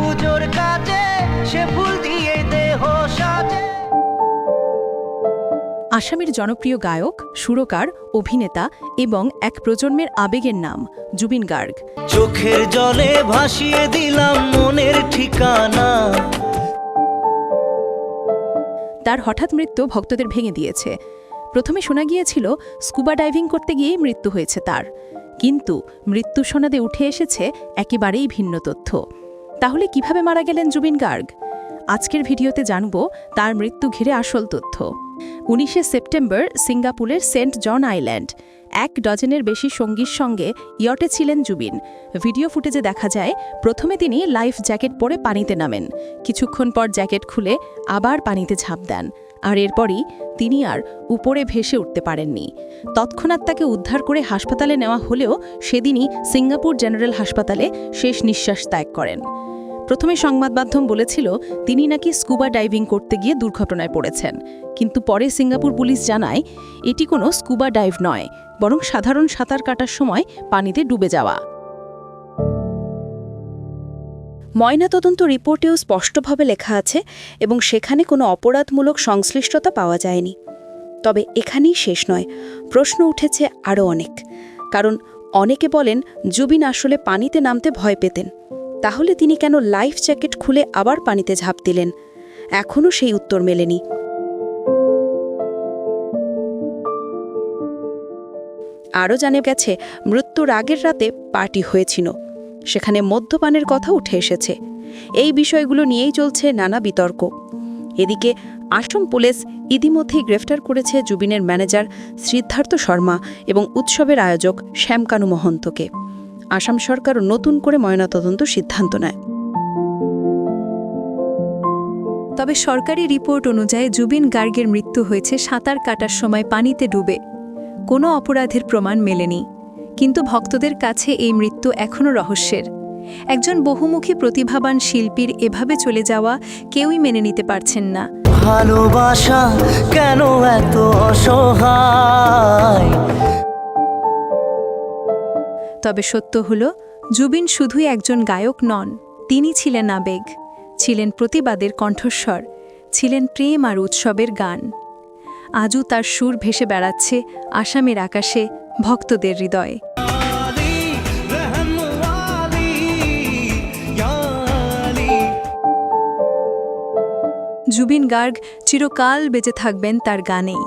পুজোর কাজে সে ফুল দিয়ে দেহ সাজে। আসামের জনপ্রিয় গায়ক সুরকার অভিনেতা এবং এক প্রজন্মের আবেগের নাম জুবিন গার্গ। চোখের জলে ভাসিয়ে দিলাম মনের ঠিকানা। তার হঠাৎ মৃত্যু ভক্তদের ভেঙে দিয়েছে। প্রথমে শোনা গিয়েছিল স্কুবা ডাইভিং করতে গিয়েই মৃত্যু হয়েছে তার। কিন্তু মৃত্যু সনদে উঠে এসেছে একেবারেই ভিন্ন তথ্য। তাহলে কীভাবে মারা গেলেন জুবিন গার্গ? আজকের ভিডিওতে জানব তার মৃত্যু ঘিরে আসল তথ্য। উনিশে সেপ্টেম্বর সিঙ্গাপুরের সেন্ট জন আইল্যান্ড। এক ডজনের বেশি সঙ্গীর সঙ্গে ইয়টে ছিলেন জুবিন। ভিডিও ফুটেজে দেখা যায়, প্রথমে তিনি লাইফ জ্যাকেট পরে পানিতে নামেন। কিছুক্ষণ পর জ্যাকেট খুলে আবার পানিতে ঝাঁপ দেন। আর এরপরই তিনি আর উপরে ভেসে উঠতে পারেননি। তৎক্ষণাৎ তাকে উদ্ধার করে হাসপাতালে নেওয়া হলেও সেদিনই সিঙ্গাপুর জেনারেল হাসপাতালে শেষ নিঃশ্বাস ত্যাগ করেন। প্রথমে সংবাদ মাধ্যম বলেছিল, তিনি নাকি স্কুবা ডাইভিং করতে গিয়ে দুর্ঘটনায় পড়েছেন। কিন্তু পরে সিঙ্গাপুর পুলিশ জানায়, এটি কোনো স্কুবা ডাইভ নয়, বরং সাধারণ সাঁতার কাটার সময় পানিতে ডুবে যাওয়া। ময়নাতদন্ত রিপোর্টেও স্পষ্টভাবে লেখা আছে এবং সেখানে কোনো অপরাধমূলক সংশ্লিষ্টতা পাওয়া যায়নি। তবে এখানেই শেষ নয়, প্রশ্ন উঠেছে আরও অনেক। কারণ অনেকে বলেন, জুবিন আসলে পানিতে নামতে ভয় পেতেন। তাহলে তিনি কেন লাইফ জ্যাকেট খুলে আবার পানিতে ঝাঁপ দিলেন? এখনও সেই উত্তর মেলেনি। আরও জানে গেছে, মৃত্যুর আগের রাতে পার্টি হয়েছিল। সেখানে মদ্যপানের কথা উঠে এসেছে। এই বিষয়গুলো নিয়েই চলছে নানা বিতর্ক। এদিকে আসাম পুলিশ ইতিমধ্যেই গ্রেফতার করেছে জুবিনের ম্যানেজার সিদ্ধার্থ শর্মা এবং উৎসবের আয়োজক শ্যামকানু মহন্তকে। আসাম সরকারও নতুন করে ময়নাতদন্ত সিদ্ধান্ত নেয়। তবে সরকারি রিপোর্ট অনুযায়ী জুবিন গার্গের মৃত্যু হয়েছে সাঁতার কাটার সময় পানিতে ডুবে। কোনো অপরাধের প্রমাণ মেলেনি, কিন্তু ভক্তদের কাছে এই মৃত্যু এখনও রহস্যের। একজন বহুমুখী প্রতিভাবান শিল্পীর এভাবে চলে যাওয়া কেউই মেনে নিতে পারছেন না। ভালোবাসা কেন এত অসহায়? তবে সত্য হল, জুবিন শুধুই একজন গায়ক নন, তিনি ছিলেন আবেগ, ছিলেন প্রতিবাদের কণ্ঠস্বর, ছিলেন প্রেম আর উৎসবের গান আজও তার সুর ভেসে বেড়াচ্ছে আসামের আকাশে ভক্তদের হৃদয়ে। জুবিন গার্গ চিরকাল বেঁচে থাকবেন তার গানেই